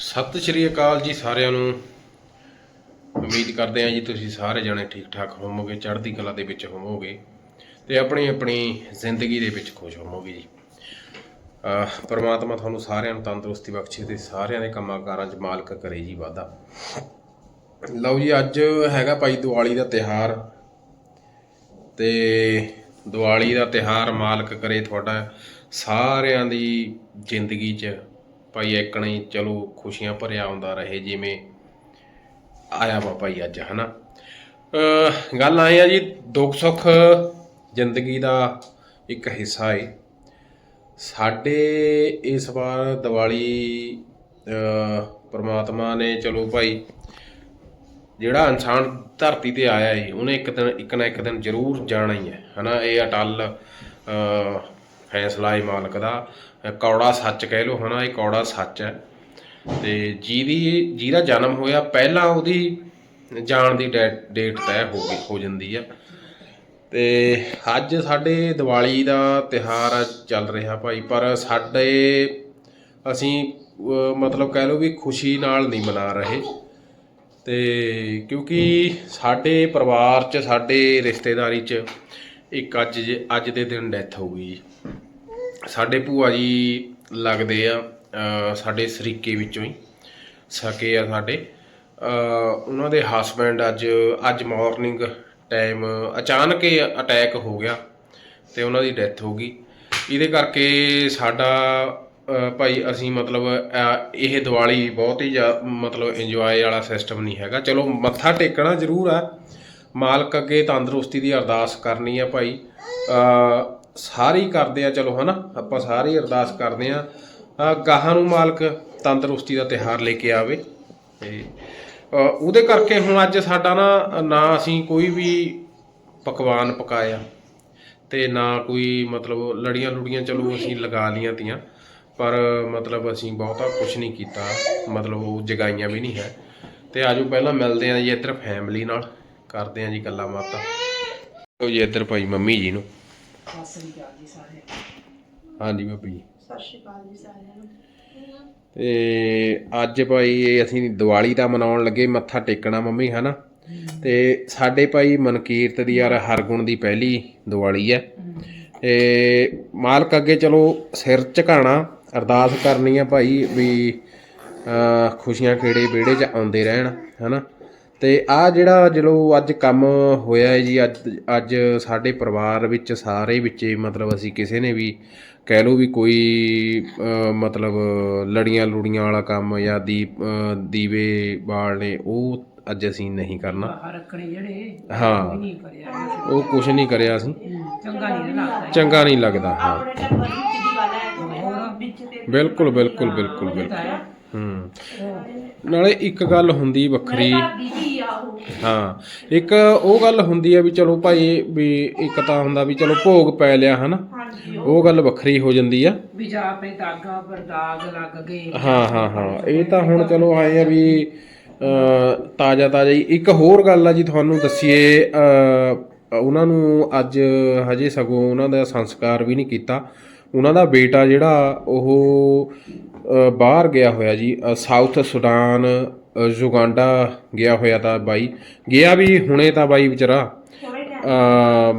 ਸਤਿ ਸ਼੍ਰੀ ਅਕਾਲ ਜੀ ਸਾਰਿਆਂ ਨੂੰ। ਉਮੀਦ ਕਰਦੇ ਹਾਂ ਜੀ ਤੁਸੀਂ ਸਾਰੇ ਜਣੇ ਠੀਕ ਠਾਕ ਹੋਵੋਗੇ, ਚੜ੍ਹਦੀ ਕਲਾ ਦੇ ਵਿੱਚ ਹੋਵੋਗੇ ਤੇ ਆਪਣੀ ਆਪਣੀ ਜ਼ਿੰਦਗੀ ਦੇ ਵਿੱਚ ਖੁਸ਼ ਹੋਵੋਗੇ ਜੀ। ਪਰਮਾਤਮਾ ਤੁਹਾਨੂੰ ਸਾਰਿਆਂ ਨੂੰ ਤੰਦਰੁਸਤੀ ਬਖਸ਼ੇ ਤੇ ਸਾਰਿਆਂ ਦੇ ਕੰਮਾਂ ਕਾਰਾਂ 'ਚ ਮਾਲਕ ਕਰੇ ਜੀ ਵਾਦਾ ਲਓ ਜੀ, ਅੱਜ ਹੈਗਾ ਭਾਈ ਦੀਵਾਲੀ ਦਾ ਤਿਹਾਰ ਤੇ ਦੀਵਾਲੀ ਦਾ ਤਿਹਾਰ ਮਾਲਕ ਕਰੇ ਤੁਹਾਡਾ ਸਾਰਿਆਂ ਦੀ ਜ਼ਿੰਦਗੀ 'ਚ ਭਾਈ ਇੱਕਣਾ ਹੀ ਚਲੋ ਖੁਸ਼ੀਆਂ ਭਰਿਆ ਆਉਂਦਾ ਰਹੇ ਜਿਵੇਂ ਆਇਆ ਵਾ ਭਾਈ ਅੱਜ, ਹਨਾ? ਅਹ ਗੱਲ ਆਏ ਆ ਜੀ, ਦੁੱਖ ਸੁੱਖ ਜ਼ਿੰਦਗੀ ਦਾ ਇੱਕ ਹਿੱਸਾ ਏ। ਸਾਡੇ ਇਸ ਵਾਰ ਦੀਵਾਲੀ ਪਰਮਾਤਮਾ ਨੇ ਚਲੋ ਭਾਈ ਜਿਹੜਾ ਇਨਸਾਨ ਧਰਤੀ ਤੇ ਆਇਆ ਹੈ ਉਹਨੇ ਇੱਕ ਦਿਨ, ਇੱਕ ਨਾ ਇੱਕ ਦਿਨ ਜ਼ਰੂਰ ਜਾਣਾ ਹੀ ਹੈ ਹਨਾ? ਇਹ ਅਟਲ ਫੈਸਲਾ ਹੈ ਮਾਲਕ ਦਾ। ਕੌੜਾ ਸੱਚ ਕਹਿ ਲਓ, ਹਨਾ, ਇਹ ਕੌੜਾ ਸੱਚ ਹੈ। ਤੇ ਜਿਹਦੀ ਜਿਹਦਾ ਜਨਮ ਹੋਇਆ, ਪਹਿਲਾਂ ਉਹਦੀ ਜਾਣ ਦੀ ਡੈ- ਡੇਟ ਤੈਅ ਹੋ ਗਈ, ਹੋ ਜਾਂਦੀ ਆ ਤੇ ਅੱਜ ਸਾਡੇ ਦੀਵਾਲੀ ਦਾ ਤਿਹਾਰ ਚੱਲ ਰਿਹਾ ਭਾਈ, ਪਰ ਸਾਡੇ, ਅਸੀਂ ਮਤਲਬ ਕਹਿ ਲਓ ਵੀ ਖੁਸ਼ੀ ਨਾਲ ਨਹੀਂ ਮਨਾ ਰਹੇ। ਤੇ ਕਿਉਂਕਿ ਸਾਡੇ ਪਰਿਵਾਰ 'ਚ, ਸਾਡੇ ਰਿਸ਼ਤੇਦਾਰੀ 'ਚ, ਇੱਕ ਅੱਜ ਜੇ- ਅੱਜ ਦੇ ਦਿਨ ਡੈਥ ਹੋ ਗਈ ਜੀ। ਸਾਡੇ ਭੂਆ ਜੀ ਲੱਗਦੇ ਆ ਸਾਡੇ ਸਰੀਕੇ ਵਿੱਚੋਂ ਹੀ, ਸਕੇ ਆ ਸਾਡੇ। ਉਹਨਾਂ ਦੇ ਹਸਬੈਂਡ ਅੱਜ ਅੱਜ ਮਾਰਨਿੰਗ ਟਾਈਮ ਅਚਾਨਕ ਹੀ ਅਟੈਕ ਹੋ ਗਿਆ ਤੇ ਉਹਨਾਂ ਦੀ ਡੈਥ ਹੋ ਗਈ। ਇਹਦੇ ਕਰਕੇ ਸਾਡਾ ਭਾਈ ਅਸੀਂ ਮਤਲਬ ਇਹ ਦੀਵਾਲੀ ਬਹੁਤ ਹੀ ਜ਼ਿਆ- ਮਤਲਬ ਇੰਜੋਏ ਵਾਲਾ ਸਿਸਟਮ ਨਹੀਂ ਹੈਗਾ। ਚਲੋ, ਮੱਥਾ ਟੇਕਣਾ ਜ਼ਰੂਰ ਆ। ਮਾਲਕ ਅੱਗੇ ਤੰਦਰੁਸਤੀ ਦੀ ਅਰਦਾਸ ਕਰਨੀ ਆ ਭਾਈ। ਸਾਰੇ ਹੀ ਕਰਦੇ ਆ, ਚਲੋ ਹਨਾ, ਆਪਾਂ ਸਾਰੇ ਅਰਦਾਸ ਕਰਦੇ ਆ। ਗਾਹਾਂ ਨੂੰ ਮਾਲਕ ਤੰਦਰੁਸਤੀ ਦਾ ਤਿਹਾਰ ਲੈ ਕੇ ਆਵੇ। ਤੇ ਉਹਦੇ ਕਰਕੇ ਹੁਣ ਅੱਜ ਸਾਡਾ ਨਾ ਨਾ ਅਸੀਂ ਕੋਈ ਵੀ ਪਕਵਾਨ ਪਕਾਇਆ ਤੇ ਨਾ ਕੋਈ ਮਤਲਬ ਲੜੀਆਂ ਲੁੜੀਆਂ, ਚਲੋ ਅਸੀਂ ਲਗਾ ਲੀਆਂ ਤੀਆਂ, ਪਰ ਮਤਲਬ ਅਸੀਂ ਬਹੁਤਾ ਕੁਝ ਨਹੀਂ ਕੀਤਾ, ਮਤਲਬ ਉਹ ਜਗਾਈਆਂ ਵੀ ਨਹੀਂ ਹੈ। ਤੇ ਆਜੋ ਪਹਿਲਾਂ ਮਿਲਦੇ ਆਂ ਜੀ ਇੱਧਰ ਫੈਮਿਲੀ ਨਾਲ, ਕਰਦੇ ਆਂ ਜੀ ਗੱਲਾਂ ਬਾਤਾਂ। ਜੀ ਇੱਧਰ ਭਾਈ ਮੰਮੀ ਜੀ ਨੂੰ। ਸਤਿ ਸ੍ਰੀ ਅਕਾਲ ਜੀ ਸਾਰੇ ਹਾਂਜੀ ਭਾਬੀ। ਜੀ ਸਤਿ ਸ਼੍ਰੀ ਅਕਾਲ ਜੀ ਸਾਰਿਆਂ ਨੂੰ। ਤੇ ਅੱਜ ਭਾਈ ਇਹ ਅਸੀਂ ਦੀਵਾਲੀ ਦਾ ਮਨਾਉਣ ਲੱਗੇ ਮੱਥਾ ਟੇਕਣਾ ਮੰਮੀ ਹਨਾ? ਤੇ ਸਾਡੇ ਭਾਈ ਮਨਕੀਰਤ ਦੀ ਯਾਰ ਹਰਗੁਣ ਦੀ ਪਹਿਲੀ ਦੀਵਾਲੀ ਹੈ। ਤੇ ਮਾਲਕ ਅੱਗੇ ਚਲੋ ਸਿਰ ਝੁਕਾਣਾ ਅਰਦਾਸ ਕਰਨੀ ਆ ਭਾਈ ਵੀ ਅਹ ਖੁਸ਼ੀਆਂ ਖੇੜੇ ਵਿਹੜੇ 'ਚ ਆਉਂਦੇ ਰਹਿਣ ਹਨਾ? ਤੇ ਆ ਜਿਹੜਾ ਜਦੋਂ ਅੱਜ ਕੰਮ ਹੋਇਆ ਹੈ ਜੀ ਅੱਜ ਅੱਜ ਸਾਡੇ ਪਰਿਵਾਰ ਵਿੱਚ ਸਾਰੇ ਵਿੱਚੇ ਮਤਲਬ ਅਸੀਂ ਕਿਸੇ ਨੇ ਵੀ ਕਹਿ ਲਓ ਵੀ ਕੋਈ ਮਤਲਬ ਲੜੀਆਂ ਲੁੜੀਆਂ ਵਾਲਾ ਕੰਮ ਜਾਂ ਦੀਪ ਦੀਵੇ ਬਾਲਣੇ ਉਹ ਅੱਜ ਅਸੀਂ ਨਹੀਂ ਕਰਨਾ। ਬਾਹਰ ਰੱਖਣੇ ਜਿਹੜੇ ਹਾਂ। ਉਹ ਕੁਝ ਨਹੀਂ ਕਰਿਆ ਅਸੀਂ। ਚੰਗਾ ਨਹੀਂ ਲੱਗਦਾ। ਚੰਗਾ ਨਹੀਂ ਲੱਗਦਾ ਹਾਂ। ਬਿਲਕੁਲ ਬਿਲਕੁਲ ਬਿਲਕੁਲ ਬਿਲਕੁਲ। ਹੂੰ। ਨਾਲੇ ਇੱਕ ਗੱਲ ਹੁੰਦੀ ਵੱਖਰੀ। ਹਾਂ ਇੱਕ ਉਹ ਗੱਲ ਹੁੰਦੀ ਆ ਵੀ ਚਲੋ ਭਾਈ ਵੀ ਇੱਕ ਤਾਂ ਹੁੰਦਾ ਵੀ ਚਲੋ ਭੋਗ ਪੈ ਲਿਆ ਹਨਾ? ਉਹ। ਗੱਲ ਵੱਖਰੀ ਹੋ ਜਾਂਦੀ ਆ। ਵੀ ਜਾ ਆਪਣੇ ਦਾਗਾ ਪਰ ਦਾਗ ਲੱਗ ਗਏ। ਹਾਂ ਹਾਂ ਹਾਂ ਇਹ ਤਾਂ ਹੁਣ ਚਲੋ ਆਏ ਆ ਵੀ ਤਾਜ਼ਾ ਤਾਜ਼ਾ ਹੀ। ਇੱਕ ਹੋਰ ਗੱਲ ਆ ਜੀ ਤੁਹਾਨੂੰ ਦੱਸੀਏ ਉਹਨਾਂ ਨੂੰ ਅੱਜ ਹਜੇ ਸਗੋਂ ਉਹਨਾਂ ਦਾ ਸੰਸਕਾਰ ਵੀ ਨਹੀਂ ਕੀਤਾ। ਉਹਨਾਂ ਦਾ ਬੇਟਾ ਜਿਹੜਾ ਉਹ ਬਾਹਰ ਗਿਆ ਹੋਇਆ ਜੀ ਸਾਊਥ ਸੁਡਾਨ ਯੁਗਾਂਡਾ ਗਿਆ ਹੋਇਆ ਤਾਂ ਬਾਈ। ਗਿਆ ਵੀ ਹੁਣੇ ਤਾਂ ਬਾਈ ਵਿਚਾਰਾ।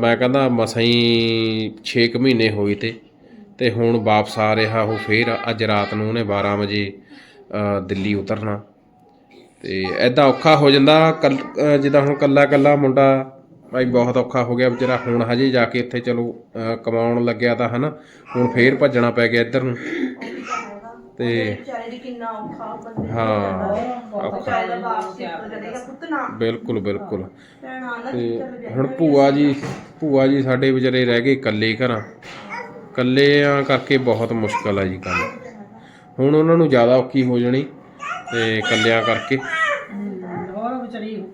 ਮੈਂ ਕਹਿੰਦਾ ਮਸਾਂ ਹੀ 6 ਮਹੀਨੇ ਹੋਏ ਤੇ। ਤੇ ਹੁਣ ਵਾਪਸ ਆ ਰਿਹਾ ਉਹ ਫੇਰ ਅੱਜ ਰਾਤ ਨੂੰ ਉਹਨੇ 12 ਵਜੇ ਦਿੱਲੀ ਉਤਰਨਾ। ਤੇ ਐਦਾਂ ਔਖਾ ਹੋ ਜਾਂਦਾ ਜਿੱਦਾਂ ਹੁਣ ਕੱਲਾ ਕੱਲਾ ਮੁੰਡਾ ਭਾਈ ਬਹੁਤ ਔਖਾ ਹੋ ਗਿਆ ਵਿਚਾਰਾ। ਹੁਣ ਹਜੇ ਜਾ ਕੇ ਇੱਥੇ ਚਲੋ ਕਮਾਉਣ ਲੱਗਿਆ ਤਾਂ ਹਨਾ ਹੁਣ ਫੇਰ ਭੱਜਣਾ ਪੈ ਗਿਆ ਇੱਧਰ ਨੂੰ। ਤੇ ਵਿਚਾਰੇ ਦੀ ਕਿੰਨਾ ਔਖਾ ਬੰਦੇ ਹਾਂ ਬਾਪ ਸੀ ਪੁੱਤ ਨਾ। ਬਿਲਕੁਲ ਬਿਲਕੁਲ। ਭੈਣਾ ਨਾ ਤੇ ਹੁਣ ਭੂਆ ਜੀ ਭੂਆ ਜੀ ਸਾਡੇ ਵਿਚਾਰੇ ਰਹਿ ਗਏ ਇਕੱਲੇ ਘਰਾਂ। ਇਕੱਲਿਆਂ ਕਰਕੇ ਬਹੁਤ ਮੁਸ਼ਕਲ ਆ ਜੀ ਕੰਮ। ਹੁਣ ਉਹਨਾਂ ਨੂੰ ਜ਼ਿਆਦਾ ਔਖੀ ਹੋ ਜਾਣੀ ਤੇ ਇਕੱਲਿਆਂ ਕਰਕੇ।